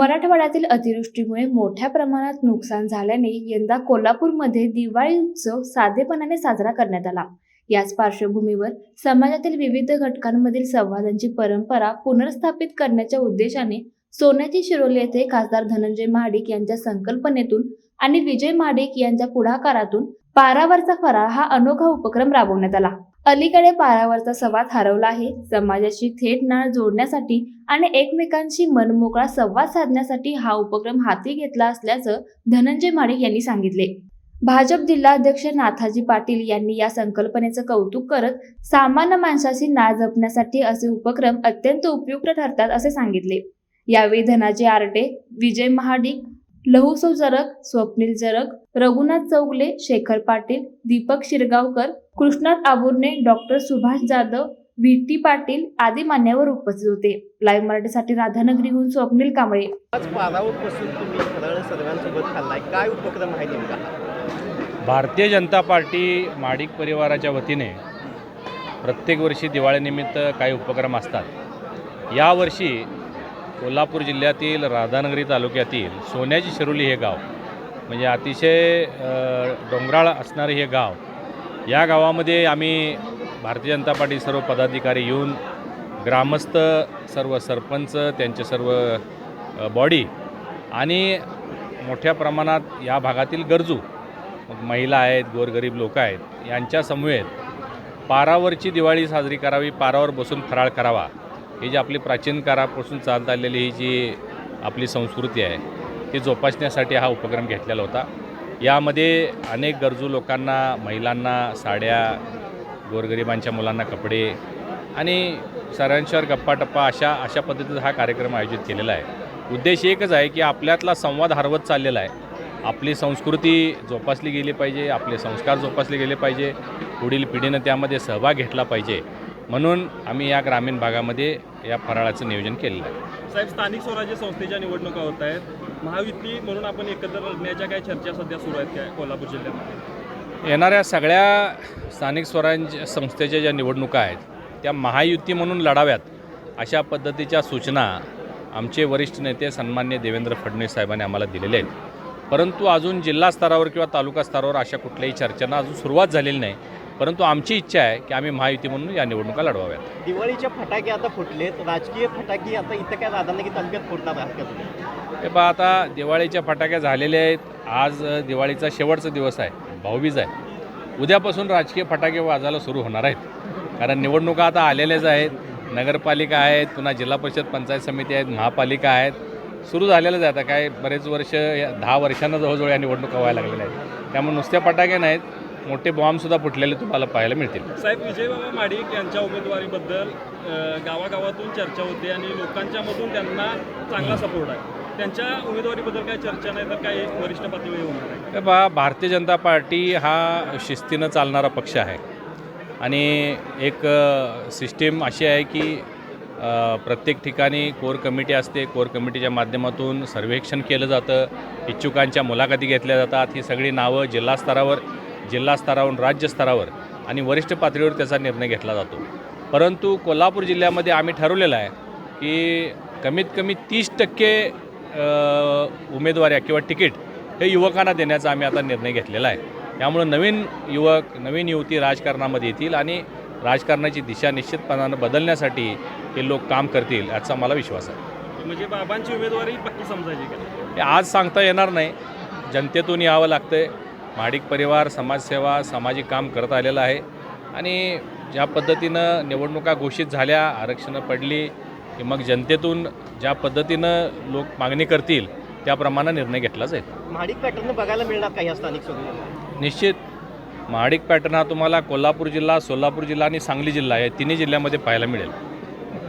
मराठवाड्यातील अतिवृष्टीमुळे मोठ्या प्रमाणात नुकसान झाल्याने यंदा कोल्हापूरमध्ये दिवाळी उत्सव साधेपणाने साजरा करण्यात आला. याच पार्श्वभूमीवर समाजातील विविध घटकांमधील संवादांची परंपरा पुनर्स्थापित करण्याच्या उद्देशाने सोन्याची शिरोली येथे खासदार धनंजय महाडिक यांच्या संकल्पनेतून आणि विजय महाडिक यांच्या पुढाकारातून पारावरचा फराळ हा अनोखा उपक्रम राबवण्यात आला. अलीकडे पारावरचा संवाद हरवला आहे. समाजाशी थेट नाळ जोडण्यासाठी आणि एकमेकांशी मनमोकळा संवाद साधण्यासाठी हा उपक्रम हाती घेतला असल्याचं धनंजय माडिक यांनी सांगितले. भाजप जिल्हाध्यक्ष नाथाजी पाटील यांनी या संकल्पनेचं कौतुक करत सामान्य माणसाशी नाळ जपण्यासाठी असे उपक्रम अत्यंत उपयुक्त ठरतात असे सांगितले. यावेळी Dhanaji Arte Vijay Mahadik Lahuso Jarag Swapnil Jarag Raghunath Chaugale Shekhar Patil Dipak Shirgaonkar Krishnat Aburne doctor Subhash Jadhav V T Patil आदी मान्यवर उपस्थित होते. लाईव्ह मराठीसाठी राधानगरीहून स्वप्नील कांबळे. आज पारावर बसून तुम्ही फराळ सर्वांसोबत खाल्लाय. काय उपक्रम आहे नेमका? भारतीय जनता पार्टी माडिक परिवाराच्या वतीने प्रत्येक वर्षी दिवाळीनिमित्त काही उपक्रम असतात. यावर्षी कोल्हापूर जिल्ह्यातील राधानगरी तालुक्यातील सोन्याची शिरोली हे गाव म्हणजे अतिशय डोंगराळ असणारे हे गाव या गावामध्ये आम्ही भारतीय जनता पार्टी सर्व पदाधिकारी येऊन ग्रामस्थ सर्व सरपंच त्यांचे सर्व बॉडी आणि मोठ्या प्रमाणात या भागातील गरजू मग महिला आहेत गोरगरीब लोक आहेत यांच्या समवेत पारावरची दिवाळी साजरी करावी पारावर बसून फराळ करावा ही जी आपली प्राचीन काळापासून चालत आलेली ही जी आपली संस्कृती आहे ती जोपासण्यासाठी हा उपक्रम घेतलेला होता. यामध्ये अनेक गरजू लोकांना महिलांना साड्या गोरगरिबांच्या मुलांना कपडे आणि सरांच्यावर गप्पाटप्पा अशा अशा पद्धतीचा हा कार्यक्रम आयोजित केलेला आहे. उद्देश एकच आहे की आपल्यातला संवाद हरवत चाललेला आहे. आपली संस्कृती जोपासली गेली पाहिजे आपले संस्कार जोपासले गेले पाहिजे पुढील पिढीनं त्यामध्ये सहभाग घेतला पाहिजे. म्हणून आम्ही या ग्रामीण भागामध्ये या फराळाचं नियोजन केलेलं आहे. साहेब स्थानिक स्वराज्य संस्थेच्या निवडणुका होत आहेत. महायुती म्हणून आपण एकत्र लढण्याच्या काय चर्चा सध्या सुरू आहेत काय कोल्हापूर जिल्ह्यामध्ये? येणाऱ्या सगळ्या स्थानिक स्वराज्य संस्थेच्या ज्या निवडणुका आहेत त्या महायुती म्हणून लढाव्यात अशा पद्धतीच्या सूचना आमचे वरिष्ठ नेते सन्मान्य देवेंद्र फडणवीस साहेबांनी आम्हाला दिलेल्या आहेत. परंतु अजून जिल्हा स्तरावर किंवा तालुका स्तरावर अशा कुठल्याही चर्चांना अजून सुरुवात झालेली नाही. परंतु आमची इच्छा आहे की आम्ही महायुती म्हणून या निवडणुका लढवाव्यात. दिवाळीच्या फटाके आता फुटलेत. राजकीय फटाके आता इथं काय राधानगरी तालुक्यात का तुम्ही? हे पहा आता दिवाळीच्या फटाक्या झालेल्या आहेत. आज दिवाळीचा शेवटचा दिवस आहे. भाऊबीज आहे. उद्यापासून राजकीय फटाके वाजायला सुरू होणार आहेत. कारण निवडणुका आता आलेल्याच आहेत. नगरपालिका आहेत पुन्हा जिल्हा परिषद पंचायत समिती आहेत महापालिका आहेत. सुरू झालेलंच आहे. आता काय बरेच वर्ष या दहा वर्षांना जवळजवळ या निवडणुका व्हायला लागलेल्या आहेत. त्यामुळे नुसत्या फटाके नाहीत. मोठे बॉम्बसुद्धा फुटलेले तुम्हाला पाहायला मिळतील. साहेब विजयबाबा माडिक यांच्या उमेदवारीबद्दल गावागावातून चर्चा होते आणि लोकांच्या मधून त्यांना चांगला सपोर्ट आहे. त्यांच्या उमेदवारीबद्दल काय चर्चा नाही तर काय वरिष्ठ पातळीवर होणार आहे पहा भारतीय जनता पार्टी हा शिस्तीनं चालणारा पक्ष आहे. आणि एक सिस्टीम अशी आहे की प्रत्येक ठिकाणी कोर कमिटी असते. कोर कमिटीच्या माध्यमातून सर्वेक्षण केलं जातं. इच्छुकांच्या मुलाखती घेतल्या जातात. ही सगळी नावं जिल्हा स्तरावर जिल्हा स्तरावरून राज्य स्तरावर आणि वरिष्ठ पातळीवर त्याचा निर्णय घेतला जातो. परंतु कोल्हापूर जिल्ह्यामध्ये आम्ही ठरवलेलं आहे की कमीत कमी तीस टक्के अ, उमेदवाऱ्या किंवा तिकीट हे युवकांना देण्याचा आम्ही आता निर्णय घेतलेला आहे. त्यामुळं नवीन युवक नवीन युवती राजकारणामध्ये येतील आणि राजकारणाची दिशा निश्चितपणानं बदलण्यासाठी हे लोक काम करतील याचा मला विश्वास आहे. म्हणजे बाबांची उमेदवारी पक्की समजायची का? हे आज सांगता येणार नाही. जनतेतून यावं लागतं आहे महाडिक परिवार समाजसेवा सामाजिक काम करत आलेलं आहे. आणि ज्या पद्धतीनं निवडणुका घोषित झाल्या आरक्षणं पडली की मग जनतेतून ज्या पद्धतीनं लोक मागणी करतील त्याप्रमाणे निर्णय घेतला जाईल. महाडिक पॅटर्न बघायला मिळणार का या स्थानिक निश्चित. महाडिक पॅटर्न हा तुम्हाला कोल्हापूर जिल्हा सोलापूर जिल्हा आणि सांगली जिल्हा या तिन्ही जिल्ह्यामध्ये पाहायला मिळेल.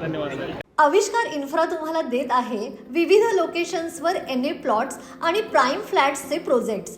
धन्यवाद. आविष्कार इन्फ्रा तुम्हाला देत आहे विविध लोकेशन्सवर एन ए प्लॉट्स आणि प्राईम फ्लॅट्सचे प्रोजेक्ट्स